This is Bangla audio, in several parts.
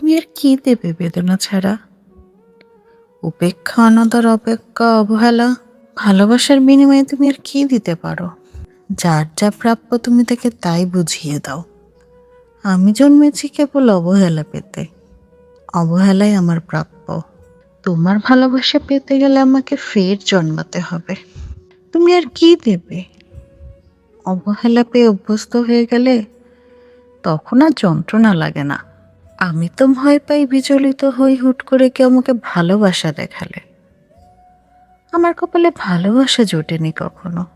তুমি আর কি দেবে বেদনা ছাড়া? উপেক্ষা, অনাদর, অপেক্ষা, অবহেলা, ভালোবাসার বিনিময়ে তুমি আর কি দিতে পারো? যার যা প্রাপ্য তুমি তাকে তাই বুঝিয়ে দাও। আমি জন্মেছি কেবল অবহেলা পেতে। অবহেলাই আমার প্রাপ্য। তোমার ভালোবাসা পেতে গেলে আমাকে ফের জন্মাতে হবে। তুমি আর কি দেবে? অবহেলা পেয়ে অভ্যস্ত হয়ে গেলে তখন আর যন্ত্রণা লাগে না। আমি তো ভয় পাই বিচলিত হই হুট করে কেউ আমাকে ভালোবাসা দেখালে। আমার কপালে ভালোবাসা জোটেনি কখনো।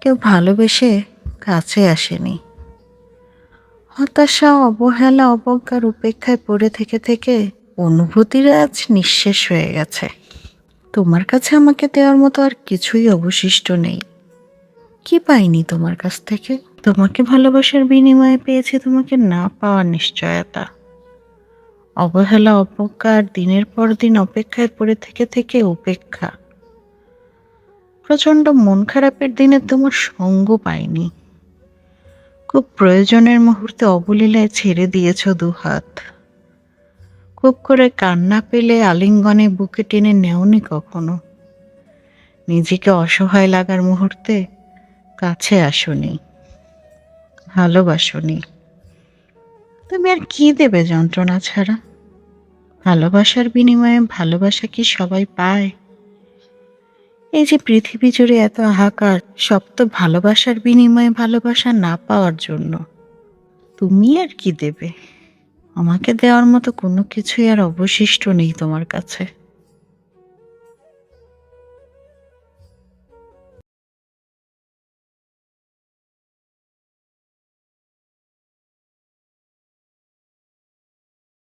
কেউ ভালোবেসে কাছে আসেনি। হতাশা, অবহেলা, অবজ্ঞার উপেক্ষায় পড়ে থেকে থেকে অনুভূতিরা আজ নিঃশেষ হয়ে গেছে। তোমার কাছে আমাকে দেওয়ার মতো আর কিছুই অবশিষ্ট নেই। কি পাইনি তোমার কাছ থেকে? তোমাকে ভালোবাসার বিনিময়ে পেয়েছি তোমাকে না পাওয়ার নিশ্চয়তা। অবহেলা অপজ্ঞা আর দিনের পর দিন অপেক্ষায় পড়ে থেকে থেকে উপেক্ষা। প্রচণ্ড মন খারাপের দিনে তোমার সঙ্গ পাইনি। খুব প্রয়োজনের মুহূর্তে অবলীলায় ছেড়ে দিয়েছ দুহাত। খুব করে কান্না পেলে আলিঙ্গনে বুকে টেনে নেওনি কখনো। নিজেকে অসহায় লাগার মুহূর্তে কাছে আসনি। ভালোবাসনি। তুমি আর কি দেবে যন্ত্রণা ছাড়া? ভালোবাসার বিনিময়ে ভালোবাসা কি সবাই পায়? এই যে পৃথিবী জুড়ে এত হাহাকার, সব তো ভালোবাসার বিনিময়ে ভালোবাসা না পাওয়ার জন্য। তুমি আর কি দেবে? আমাকে দেওয়ার মতো কোনো কিছুই আর অবশিষ্ট নেই তোমার কাছে।